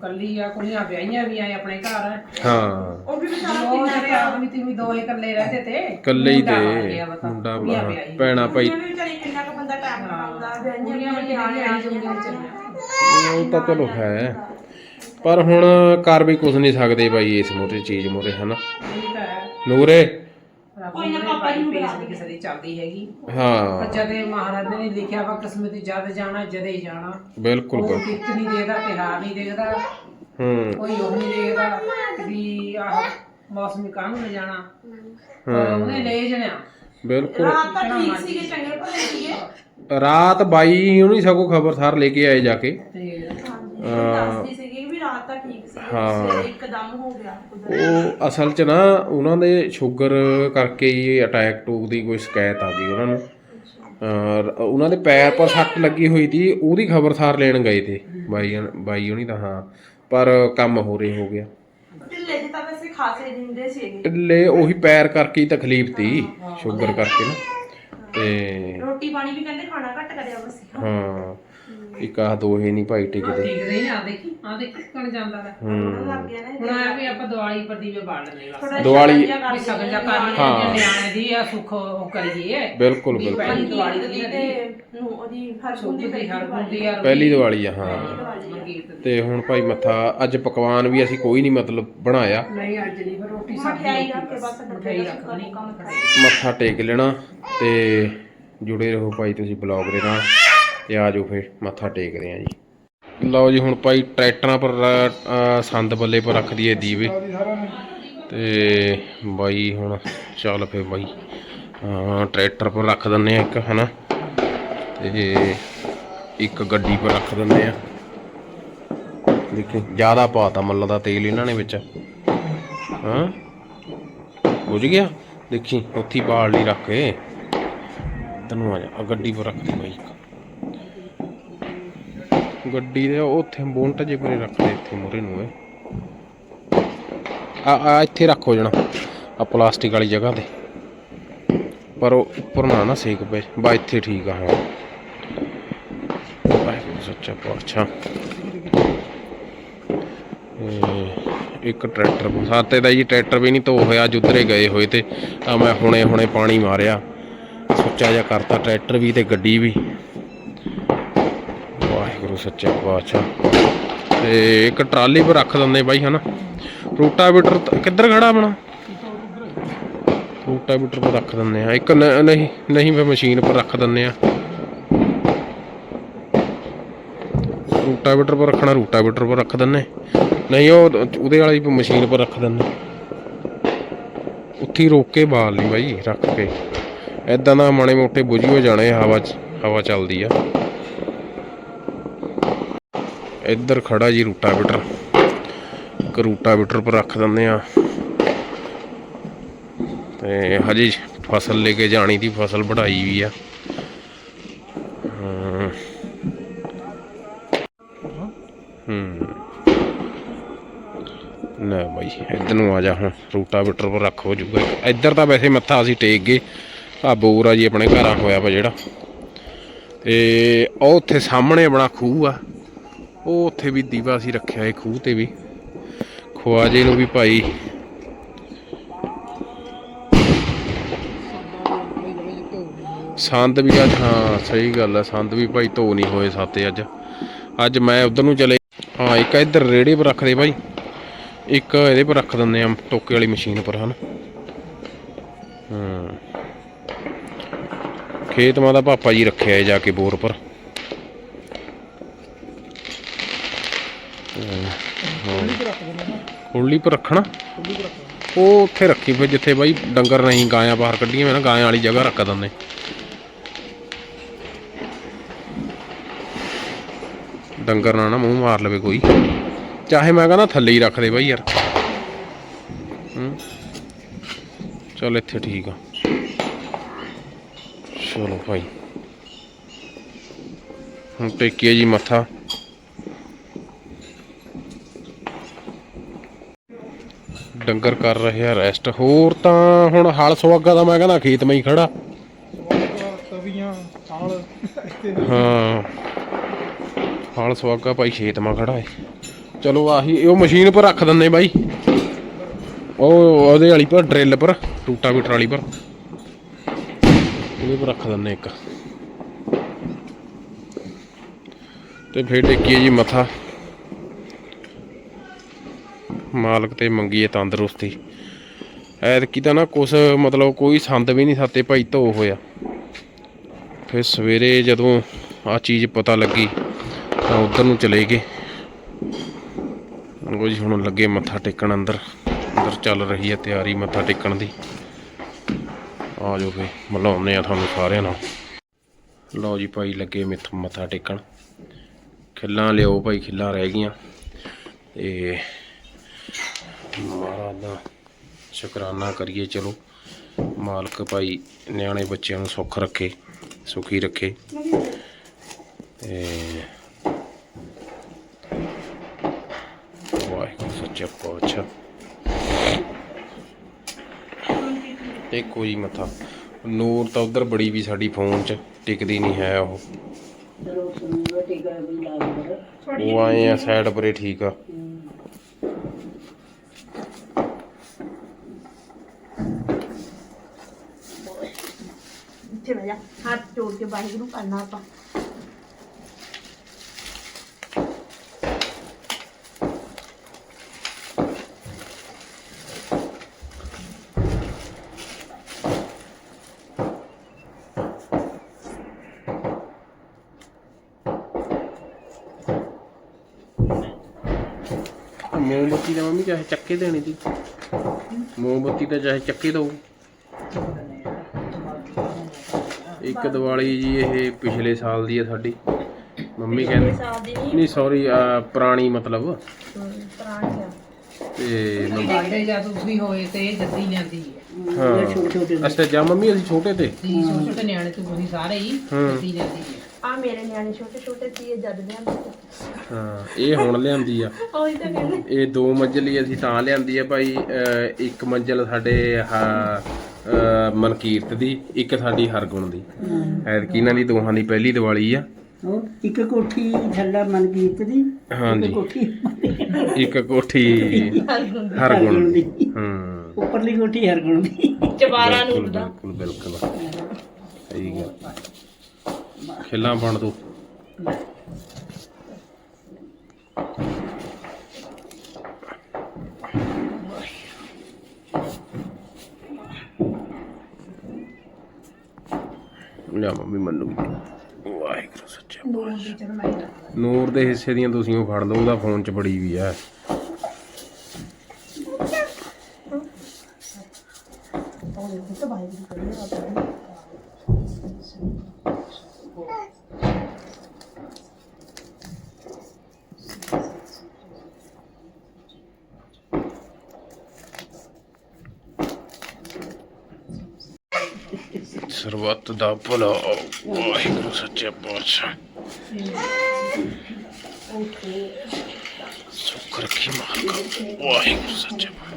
ਕੱਲੀ ਆ ਕੁੜੀਆਂ ਵਿਆਹੀਆਂ ਵੀ ਆਏ ਆਪਣੇ ਘਰ। ਹਾਂ। ਉਹ ਵੀ ਵਿਚਾਰਾ ਉਹ ਜਿਹੜੇ ਆਦਮੀ ਤੇ ਵੀ ਦੋ ਹੀ ਇਕੱਲੇ ਰਹਤੇ ਤੇ। ਇਕੱਲੇ ਹੀ ਮੁੰਡਾ ਮਰ ਤੇ ਗਿਆ ਵਾ ਤਾਂ, ਮੁੰਡਾ ਕੁੜੀਆਂ ਬਾਹਰ ਵਿਆਹੀ। ਭੈਣਾ ਭਾਈ। ਵਿਚਾਰੀ ਕਿੰਨਾ ਕੁ ਬੰਦਾ ਟਾਈਮ ਲਾਉਂਦਾ ਕੁੜੀਆਂ ਵੀ ਨਿਆਣੇ ਆਈ ਜੁਗੀਆਂ ਚੱਲੀਆਂ ਉਹ ਤਾਂ ਚਲੋ ਹੈ। ਪਰ ਹੁਣ ਕਰ ਵੀ ਕੁਝ ਨਹੀਂ ਸਕਦੇ ਬਾਈ ਇਸ ਮੋਟੇ ਚੀਜ਼ ਮੋਰੇ ਹਨਾ? ਇਹ ਤਾਂ ਹੈ। ਨੂਰੇ ਕੋਈ ਨਾ ਨੇ ਪਾਪਾ ਜੀ ਨੂੰ ਭਾਈ ਬੁਲਾ ਪੇਸ ਨੀ ਕਿਸੇ ਦੀ ਚੱਲਦੀ ਹੈਗੀ। ਹਾਂ। ਜਦੇ ਮਹਾਰਾਜ ਨੇ ਲਿਖਿਆ ਵਾ ਕਿਸਮਤ ਜਦ ਜਾਣਾ ਜਦੇ ਹੀ ਜਾਣਾ। ਬਿਲਕੁਲ ਕੋਈ ਬਿਲਕੁਲ। ਟਿਕ ਨਹੀਂ ਦੇਖਦਾ ਤਿਹਾਰ ਨਹੀਂ ਦੇਖਦਾ। ਹੂੰ। ਕੋਈ ਉਹ ਨਹੀਂ ਦੇਖਦਾ ਵੀ ਆਹ ਮੌਸਮੀ ਕਾਹਨੂੰ ਲੈ ਜਾਣਾ। ਪਰ ਉਹਨੇ ਲੈ ਜਾਣਾ ਬਿਲਕੁਲ। ਰਾਤ ਤਾਂ ਠੀਕ ਸੀਗੇ ਚੰਗੇ ਭਲੇ ਸੀਗੇ। ਰਾਤ ਬਾਈ ਉਹਨੀ ਸਗੋਂ ਖਬਰਸਾਰ ਲੈ ਕੇ ਆਏ ਜਾ ਕੇ। ਤੇ ਦੱਸਦੀ ਸੀਗੀ ਵੀ ਰਾਤ ਤਾਂ ਠੀਕ ਸੀ ਹਾਂ। ਸਵੇਰੇ ਇੱਕਦਮ ਹੋ ਗਿਆ ਕੁਦਰਤੀ। ਉਹ ਅਸਲ 'ਚ ਨਾ ਉਹਨਾਂ ਦੇ ਸ਼ੂਗਰ ਕਰਕੇ ਹੀ ਅਟੈਕ ਟੂਕ ਦੀ ਕੋਈ ਸ਼ਿਕਾਇਤ ਆ ਗਈ ਉਹਨਾਂ ਨੂੰ। ਉਹਨਾਂ ਦੇ ਪੈਰ ਪਰ ਸੱਟ ਲੱਗੀ ਹੋਈ ਸੀ ਉਹਦੀ ਖਬਰਸਾਰ ਲੈਣ ਗਏ ਤੇ। ਬਾਈ ਬਾਈ ਉਹਨੀ ਤਾਂ ਹਾਂ ਪਰ ਕੰਮ ਹੋ ਰਹੇ ਹੋ ਗਿਆ। ਢਿੱਲੇ ਜਿਹੇ ਤਾਂ ਵੈਸੇ ਖਾਸੇ ਦਿੰਦੇ ਸੀਗੇ। ਢਿੱਲੇ ਉਹੀ ਪੈਰ ਕਰਕੇ ਹੀ ਤਕਲੀਫ ਤੀ ਸ਼ੂਗਰ ਕਰਕੇ ਨਾ। ਤੇ ਰੋਟੀ ਪਾਣੀ ਵੀ ਕਹਿੰਦੇ ਖਾਣਾ ਘੱਟ ਕਰਿਆ ਬਸ। ਹਾਂ। ਇੱਕ ਆਹ ਦੋਹੇ ਨਹੀਂ ਭਾਈ ਟਿਕਦੇ। ਠੀਕ ਨਹੀਂ ਆ ਦੇਖੀ ਆ ਦੇਖੀ ਕਣ ਜਾਂਦਾ ਹੈ। ਲੱਗ ਗਿਆ ਨਾ ਹੁਣ ਆ ਵੀ ਆਪਾਂ ਦੀਵਾਲੀ ਪਰ ਦੀਵੇ ਬਾਲ ਲੈਣੇ ਬਸ। ਦੀਵਾਲੀ- ਵੀ ਸਗਨ ਜਾ ਕਰ ਲਈਏ ਨਿਆਣੇ ਦੀ ਆ ਸੁੱਖ ਉਹ ਕਰੀਏ ਬਿਲਕੁਲ ਬਿਲਕੁਲ। ਪਹਿਲੀ ਦੀਵਾਲੀ ਦੀ ਦੀ ਤੇ ਨੂੰ ਉਹਦੀ ਹਰ ਸੁੱਖ ਹੁੰਦੀ ਦੀ ਹਰ ਗੁੰਦੀ ਆ ਪਹਿਲੀ ਦੀਵਾਲੀ ਆ ਹਾਂ। ਮੰਗੀਤ ਦੀ। ਤੇ ਹੁਣ ਭਾਈ ਮੱਥਾ ਅੱਜ ਪਕਵਾਨ ਵੀ ਅਸੀਂ ਕੋਈ ਨਹੀਂ ਮਤਲਬ ਬਣਾਇਆ। ਨਹੀਂ ਅੱਜ ਨਹੀਂ ਫਿਰ ਰੋਟੀ ਮਠਿਆਈ ਰੱਖ ਕੇ ਬਸ ਮਠਿਆਈ ਡੱਬੇ ਰੱਖ ਸੁੱਕਾ ਦੇਣੀ ਸੁੱਕਾ ਮਠਿਆਈ ਮੱਥਾ ਟੇਕ ਲੈਣਾ ਤੇ ਜੁੜੇ ਰਹੋ ਭਾਈ ਤੁਸੀਂ ਬਲੌਗ ਦੇ ਨਾਲ। ਤੇ ਆ ਜਾਓ ਫਿਰ, ਮੱਥਾ ਟੇਕਦੇ ਆ ਜੀ। ਲਓ ਜੀ, ਹੁਣ ਭਾਈ ਟਰੈਕਟਰਾਂ ਪਰ ਸੰਦ ਬੱਲੇ ਪਰ ਰੱਖ ਦਈਏ ਦੀਵੇ। ਤੇ ਬਾਈ ਹੁਣ ਚੱਲ ਫੇ ਬਾਈ ਟਰੈਕਟਰ ਪਰ ਰੱਖ ਦਿੰਨੇ ਆ ਇੱਕ, ਹਨਾ। ਤੇ ਇੱਕ ਗੱਡੀ ਪਰ ਰੱਖ ਦਿੰਨੇ ਆ। ਦੇਖੀ, ਜ਼ਿਆਦਾ ਪਾਤਾ ਮੱਲ ਦਾ ਤੇਲ ਇਹਨਾਂ ਨੇ ਵਿੱਚ। ਹਾਂ, ਬੁਝ ਗਿਆ? ਦੇਖੀ, ਉੱਥੀ ਬਾਲ ਨਹੀਂ ਰੱਖ ਕੇ। ਤੈਨੂੰ ਆ ਜਾ ਗੱਡੀ ਪਰ ਰੱਖ ਦੇ ਬਾਈ ਗੱਡੀ ਦੇ ਉੱਥੇ ਬੋਨਟ ਜੇ ਕੋਲੇ ਰੱਖ ਦੇ ਇੱਥੇ ਮੂਰੇ ਨੂੰ ਇਹ। ਆ ਆ ਇੱਥੇ ਰੱਖੋ ਜਣਾ, ਆ ਪਲਾਸਟਿਕ ਵਾਲੀ ਜਗ੍ਹਾ ਤੇ। ਪਰ ਉਹ ਉੱਪਰ ਨਾ ਨਾ ਸੇਕ ਪਏ। ਬਾ ਇੱਥੇ ਠੀਕ ਆ ਹਾਂ ਵਾਹਿਗੁਰੂ, ਸੱਚਾ ਪਾਤਸ਼ਾਹ। ਇੱਕ ਟਰੈਕਟਰ ਸਾਤੇ ਦਾ ਜੀ ਟਰੈਕਟਰ ਵੀ ਨਹੀਂ ਧੋ ਹੋਇਆ, ਅੱਜ ਗਏ ਹੋਏ ਤੇ। ਆ ਮੈਂ ਹੁਣੇ ਹੁਣੇ ਪਾਣੀ ਮਾਰਿਆ। ਸੁੱਚਾ ਜਿਹਾ ਕਰਤਾ ਟਰੈਕਟਰ ਵੀ ਤੇ ਗੱਡੀ ਵੀ। ਸੱਚੇ ਪਾਤਸ਼ਾਹ। ਤੇ ਇੱਕ ਟਰਾਲੀ 'ਤੇ ਰੱਖ ਦਿੰਦੇ ਬਾਈ, ਹਨਾ? ਰੂਟਾਵੀਟਰ ਕਿੱਧਰ ਖੜਾ ਆਪਣਾ? ਰੂਟਾਵੀਟਰ 'ਤੇ ਰੱਖ ਦਿੰਦੇ ਆ। ਇੱਕ ਨਹੀਂ ਨਹੀਂ ਫੇ ਮਸ਼ੀਨ 'ਪਰ ਰੱਖ ਦਿੰਦੇ ਆ। ਰੂਟਾਵੀਟਰ 'ਪਰ ਰੱਖਣਾ, ਰੂਟਾਵੀਟਰ 'ਪਰ ਰੱਖ ਦਿੰਦੇ। ਨਹੀਂ, ਉਹ ਉਹਦੇ ਵਾਲੀ ਮਸ਼ੀਨ 'ਪਰ ਰੱਖ ਦਿੰਦੇ। ਉੱਥੇ ਰੋਕ ਕੇ ਬਾਲ ਲਈ ਬਾਈ, ਰੱਖ ਕੇ। ਐਦਾਂ ਦਾ ਮਾੜੇ ਮੋਟੇ ਬੁਝੀ ਹੋ ਜਾਣੇ ਹਵਾ 'ਚ, ਹਵਾ ਚੱਲਦੀ ਆ। ਇੱਧਰ ਖੜਾ ਜੀ ਰੂਟਾਵੀਟਰ ਇੱਕ ਰੂਟਾਵੀਟਰ ਪਰ ਰੱਖ ਦਿੰਦੇ ਆ ਤੇ ਹਜੇ ਫਸਲ ਲੈ ਕੇ ਜਾਣੀ ਦੀ ਫਸਲ ਵਢਾਈ ਵੀ ਆ। ਹੂੰ। ਲੈ ਬਾਈ, ਇੱਧਰ ਨੂੰ ਆ ਜਾ ਹੁਣ। ਰੂਟਾਵੀਟਰ ਪਰ ਰੱਖ ਹੋ ਜੂਗਾ। ਇੱਧਰ ਤਾਂ ਵੈਸੇ ਮੱਥਾ ਅਸੀਂ ਟੇਕ ਗਏ। ਆ ਬੋਰ ਜੀ, ਆਪਣੇ ਘਰਾਂ ਹੋਇਆ ਵਾ ਜਿਹੜਾ। ਤੇ ਉਹ ਉੱਥੇ ਸਾਹਮਣੇ ਆਪਣਾ ਖੂਹ ਆ। ਉਹ ਉੱਥੇ ਵੀ ਦੀਵਾ ਸੀ ਰੱਖਿਆ ਹੈ ਖੂਹ ਤੇ ਵੀ। ਖਵਾਜੇ ਨੂੰ ਵੀ ਭਾਈ। ਸੰਦ ਵੀ ਅੱਜ, ਹਾਂ, ਸਹੀ ਗੱਲ ਹੈ ਸੰਦ ਵੀ ਭਾਈ ਧੋ ਨਹੀਂ ਹੋਏ ਸਾਤੇ ਅੱਜ। ਅੱਜ ਮੈਂ ਉਧਰ ਨੂੰ ਚਲੇ। ਹਾਂ, ਇੱਕ ਇੱਧਰ ਰੇੜੇ 'ਪਰ ਰੱਖਦੇ ਭਾਈ। ਇੱਕ ਇਹਦੇ 'ਪਰ ਰੱਖ ਦਿੰਦੇ ਆ, ਟੋਕੇ ਵਾਲੀ ਮਸ਼ੀਨ ਪਰ ਹਨ। ਹੂੰ। ਖੇਤ ਮਾ ਦਾ ਪਾਪਾ ਜੀ ਰੱਖਿਆ ਹੈ ਜਾ ਕੇ ਬੋਰ ਪਰ। ਖੁਰਲੀ ਪਰ ਰੱਖਣਾ। ਉਹ ਉੱਥੇ ਰੱਖੀ ਫਿਰ ਜਿੱਥੇ ਬਾਈ ਡੰਗਰ ਨਹੀਂ ਗਾਇਆਂ ਬਾਹਰ ਕੱਢੀਆਂ ਮੈਂ ਨਾ, ਗਾਇਆਂ ਵਾਲੀ ਜਗ੍ਹਾ ਰੱਖ ਦਿੰਦੇ। ਡੰਗਰ ਨਾ ਨਾ ਮੂੰਹ ਮਾਰ ਲਵੇ ਕੋਈ। ਚਾਹੇ ਮੈਂ ਕਹਿੰਦਾ ਥੱਲੇ ਹੀ ਰੱਖ ਦੇ ਬਾਈ ਯਾਰ। ਹੂੰ। ਚਲ ਇੱਥੇ ਠੀਕ ਆ। ਚਲੋ ਭਾਈ। ਹੁਣ ਟੇਕੀਏ ਜੀ ਮੱਥਾ। ਡੰਗਰ ਕਰ ਰਹੇ ਆ ਰੈਸਟ ਹੋਰ ਤਾਂ ਹੁਣ ਹਲ ਸੁਆਗਾ ਦਾ ਮੈਂ ਕਹਿੰਦਾ ਖੇਤ ਮੈਂ ਹੀ ਖੜਾ। ਤਵੀਆਂ ਹਾਂ। ਹਲ ਸੁਆਗਾ ਭਾਈ ਖੇਤ ਮਾ ਖੜਾ ਏ। ਚਲੋ ਆਹੀ ਉਹ ਮਸ਼ੀਨ ਪਰ ਰੱਖ ਦਿੰਦੇ ਬਾਈ। ਉਹ ਉਹਦੇ ਵਾਲੀ ਪਰ ਡਰਿੱਲ ਪਰ ਰੂਟਾਵੀਟਰ ਵਾਲੀ ਪਰ। ਉਹਦੇ ਪਰ ਰੱਖ ਦਿੰਦੇ ਇੱਕ। ਤੇ ਫੇਰ ਟੇਕੀਏ ਜੀ ਮੱਥਾ। ਮਾਲਕ ਤੇ ਮੰਗੀਏ ਤੰਦਰੁਸਤੀ। ਐਤਕੀ ਤਾਂ ਨਾ ਕੁਛ ਮਤਲਬ ਕੋਈ ਸੰਦ ਵੀ ਨਹੀਂ ਸਾਤੇ ਭਾਈ ਧੋ ਹੋਇਆ। ਫਿਰ ਸਵੇਰੇ ਜਦੋਂ ਆ ਚੀਜ਼ ਪਤਾ ਲੱਗੀ ਤਾਂ ਉਧਰ ਨੂੰ ਚਲੇ ਗਏ। ਉਹ ਜੀ, ਹੁਣ ਲੱਗੇ ਮੱਥਾ ਟੇਕਣ ਅੰਦਰ। ਅੰਦਰ ਚੱਲ ਰਹੀ ਹੈ ਤਿਆਰੀ ਮੱਥਾ ਟੇਕਣ ਦੀ। ਆ ਜਾਓ ਫੇ, ਮਿਲਾਉਂਦੇ ਆ ਤੁਹਾਨੂੰ ਸਾਰਿਆਂ ਨਾਲ। ਲਓ ਜੀ ਭਾਈ, ਲੱਗੇ ਮਿੱਥ ਮੱਥਾ ਟੇਕਣ। ਖਿੱਲਾਂ ਲਿਓ ਭਾਈ, ਖਿੱਲਾਂ ਰਹਿ ਗਈਆਂ। ਤੇ ਮਹਾਰਾਜ ਦਾ ਸ਼ੁਕਰਾਨਾ ਕਰੀਏ ਚਲੋ। ਮਾਲਕ ਭਾਈ ਨਿਆਣੇ ਬੱਚਿਆਂ ਨੂੰ ਸੁੱਖ ਰੱਖੇ ਸੁਖੀ ਰੱਖੇ। ਤੇ ਵਾਹਿਗੁਰੂ ਸੱਚਾ ਪਾਤਸ਼ਾਹ। ਇਹ ਕੋਈ ਮੱਥਾ ਨੂਰ ਤਾਂ ਉਧਰ ਬੜੀ ਵੀ ਸਾਡੀ ਫੋਨ 'ਚ ਟਿਕਦੀ ਨਹੀਂ ਹੈ ਉਹ। ਉਹ ਆਏ ਆ ਸਾਈਡ ਪਰੇ ਠੀਕ ਆ ਇੱਥੇ ਬਹਿ ਜਾ ਹੱਥ ਜੋੜ ਕੇ ਵਾਹਿਗੁਰੂ ਕਰਨਾ ਆਪਾਂ। ਮੋਮਬੱਤੀ ਦਾ ਮੰਮੀ, ਚਾਹੇ ਚੱਕੇ ਦੇਣੀ ਸੀ ਮੋਮਬੱਤੀ ਤਾਂ ਚਾਹੇ ਚੱਕੇ ਦਊ। ਇੱਕ ਦੀਵਾਲੀ ਜੀ ਇਹ ਪਿਛਲੇ ਸਾਲ ਦੀ ਹੈ ਸਾਡੀ। ਮੰਮੀ ਕਹਿੰਦੇ ਸਾਲ ਦੀ ਨਹੀਂ। ਨਹੀਂ ਸੌਰੀ ਪੁਰਾਣੀ ਮਤਲਬ। ਪੁਰਾਣੀ ਆ। ਤੇ ਮੰਮੀ- ਬਾਡੇ ਜਾਂ ਤੁਸੀਂ ਹੋਏ ਤੇ ਇਹ ਜੱਦੀ ਲੈਂਦੀ ਹੈ। ਹਾਂ। ਅੱਛਾ ਜਾਂ ਮੰਮੀ ਅਸੀਂ ਛੋਟੇ ਤੇ? ਜੀ ਛੋਟੇ ਛੋਟੇ ਨਿਆਣੇ ਤੋਂ ਤੁਸੀਂ ਸਾਰੇ ਹੀ ਹੂੰ। ਜੱਦੀ ਲੈਂਦੀ ਹੈ। ਆ ਮੇਰੇ ਨਿਆਣੇ ਛੋਟੇ ਛੋਟੇ ਸੀ ਇਹ ਜਦ ਲਿਆਂਦੇ ਹਾਂ ਇਹ ਹੁਣ ਲਿਆਂਦੀ ਆ। ਉਹੀ ਤਾਂ ਕਹਿੰਦੇ। ਇਹ ਦੋ ਮੰਜ਼ਲੀ ਅਸੀਂ ਤਾਂ ਲਿਆਂਦੀ ਆ ਭਾਈ ਇੱਕ ਮੰਜ਼ਲ ਸਾਡੇ ਮਨਕੀਰਤ ਦੀ ਇੱਕ ਸਾਡੀ ਹਰਗੁਣ ਦੀ। ਐਤਕੀ ਇਹਨਾਂ ਦੀ ਦੋਹਾਂ ਦੀ ਪਹਿਲੀ ਦੀਵਾਲੀ ਆ। ਹੋਰ ਇੱਕ ਕੋਠੀ ਥੱਲਾ ਮਨਕੀਰਤ ਦੀ ਹਾਂਜੀ। ਇੱਕ ਕੋਠੀ ਇੱਕ ਕੋਠੀ ਹਰਗੁਣ ਦੀ। ਹੂੰ। ਉੱਪਰਲੀ ਕੋਠੀ ਹਰਗੁਣ ਦੀ। ਚਵਾਰਾ ਬਿਲਕੁਲ ਨੂਰ ਦਾ। ਬਿਲਕੁਲ ਬਿਲਕੁਲ। ਸਹੀ ਗੱਲ। ਖਿੱਲਾਂ ਬਣ ਦੋ ਲਿਆ ਮੰਮੀ ਮੰਨੂ ਵਾਹਿਗੁਰੂ ਸੱਚਾ ਨੂਰ ਦੀ ਚੜ੍ਹਾਈ ਰੱਖਦਾ। ਨੂਰ ਦੇ ਹਿੱਸੇ ਦੀਆਂ ਤੁਸੀਂ ਉਹ ਫੜ ਲਓ ਉਹਦਾ ਫੋਨ 'ਚ ਬੜੀ ਵੀ ਆ। ਦਾ ਭਲਾ ਵਾਹਿਗੁਰੂ ਸੱਚੇ ਪਾਤਸ਼ਾਹ। ਸੁੱਖ ਰੱਖੀ ਮਾਲਕ ਵਾਹਿਗੁਰੂ ਸੱਚੇ ਪਾਤਸ਼ਾਹ।